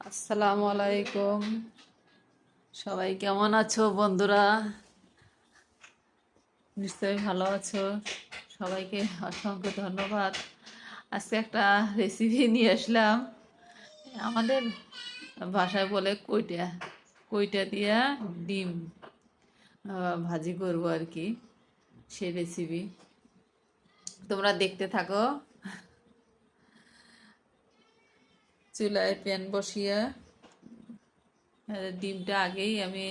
আসসালামু আলাইকুম। সবাই কেমন আছো বন্ধুরা? নিশ্চয়ই ভালো আছো। সবাইকে অসংখ্য ধন্যবাদ। আজকে একটা রেসিপি নিয়ে আসলাম। আমাদের ভাষায় বলে কইটা। কইটা দিয়া ডিম ভাজি করব আর কি সেই রেসিপি তোমরা দেখতে থাকো। চুলায় প্যান বসিয়ে আহ, ডিমটা আগেই আমি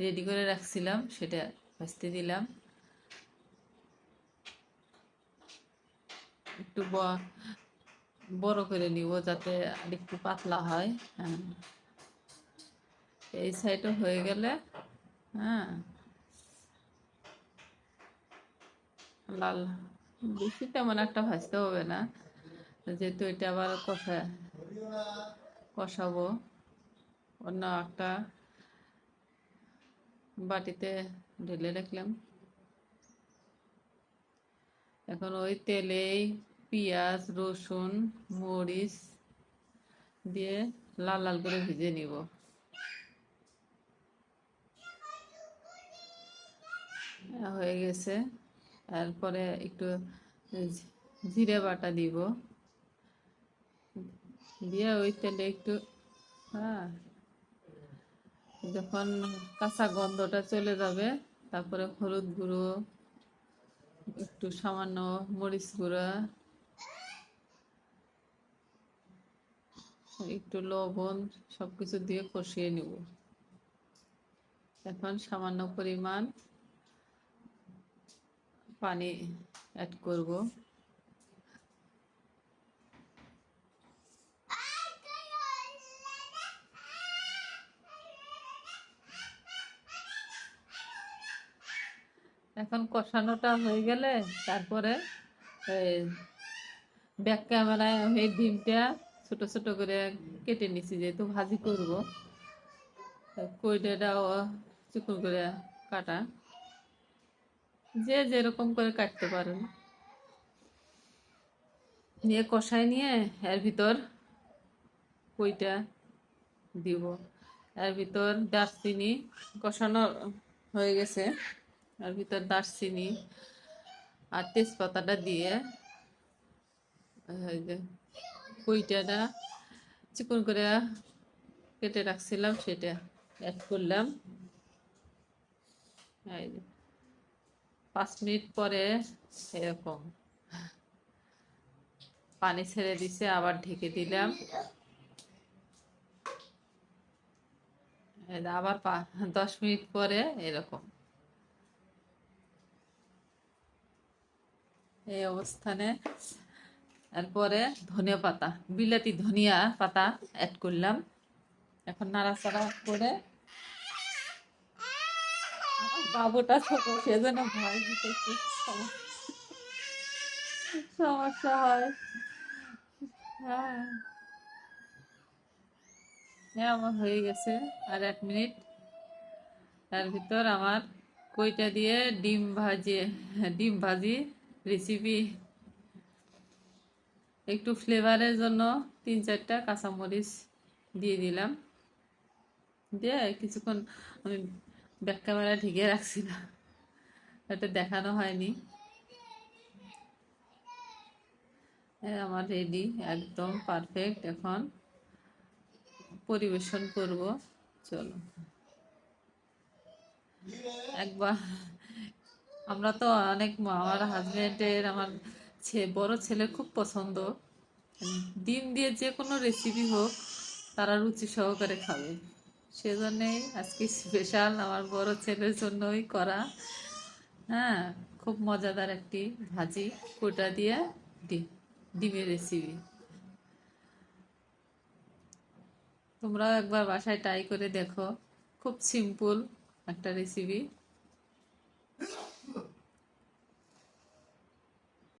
রেডি করে রাখছিলাম সেটা ভাজতে দিলাম। একটু বড় করে নিব যাতে আর একটু পাতলা হয় হ্যাঁ। এই সাইডও হয়ে গেলে হ্যাঁ। লাল বেশি তেমন একটা ভাজতে হবে না। যেহেতু এটা আবার কষা, কষাবো। অন্য একটা বাটিতে ঢেলে রাখলাম। এখন ওই তেলেই পেঁয়াজ, রসুন, মরিচ দিয়ে লাল লাল করে ভেজে নিব। হয়ে গেছে। তারপরে একটু জিরে বাটা দিব। দিয়ে ওই তেলে একটু হ্যাঁ যখন কাঁচা গন্ধটা চলে যাবে, তারপরে হলুদ গুঁড়ো, একটু সামান্য মরিচ গুঁড়া, একটু লবণ সব কিছু দিয়ে কষিয়ে নিব। এখন সামান্য পরিমাণ পানি অ্যাড করব। এখন কষানোটা হয়ে গেলে তারপরে ব্যাক ক্যামেরায় এই ডিমটা ছোট ছোট করে কেটে নিছি, যেহেতু ভাজি করব। কইটাটাও চিকন করে কাটা। যে যেরকম করে কাটতে পারেন। নিয়ে কষাই নিয়ে এর ভিতর কইটা দিব। এর ভিতর দারচিনি কষানো হয়ে গেছে। এর ভিতর দারচিনি আর তেজপাতাটা দিয়ে কইটাটা চিকন করে কেটে রাখছিলাম, সেটা অ্যাড করলাম। পাঁচ মিনিট পরে এরকম পানি ছেড়ে দিছে, আবার ঢেকে দিলাম। আবার দশ মিনিট পরে এরকম। এই অবস্থানে। তারপরে ধনিয়া পাতা, বিলাতি ধনিয়া পাতা অ্যাড করলাম। এখন নাড়াচাড়া করে বাবুটা ছোট সেজন্য ভয় দিতে সমস্যা হয়। হ্যাঁ। হ্যাঁ আমার হয়ে গেছে আর এক মিনিট। তার ভিতর আমার কইটা দিয়ে ডিম ভাজি ডিম ভাজি রেসিপি একটু ফ্লেভারের জন্য তিন চারটা কাঁচামরিচ দিয়ে দিলাম। দিয়ে কিছুক্ষণ আমি ব্যাক ক্যামেরা ঢেকে রাখছিলাম এটা দেখানো হয়নি। আমার রেডি একদম পারফেক্ট এখন পরিবেশন করব, চলো। একবার আমরা তো অনেক আমার হাজবেন্ডের আমার বড় ছেলে খুব পছন্দ। ডিম দিয়ে যে কোনো রেসিপি হোক, তারা রুচি সহকারে খাবে। সেজন্যই আজকে স্পেশাল আমার বড় ছেলের জন্যই করা। হ্যাঁ খুব মজাদার একটি ভাজি কোটা দিয়ে ডিম, ডিমের রেসিপি তোমরাও একবার বাসায় ট্রাই করে দেখো। খুব সিম্পল একটা রেসিপি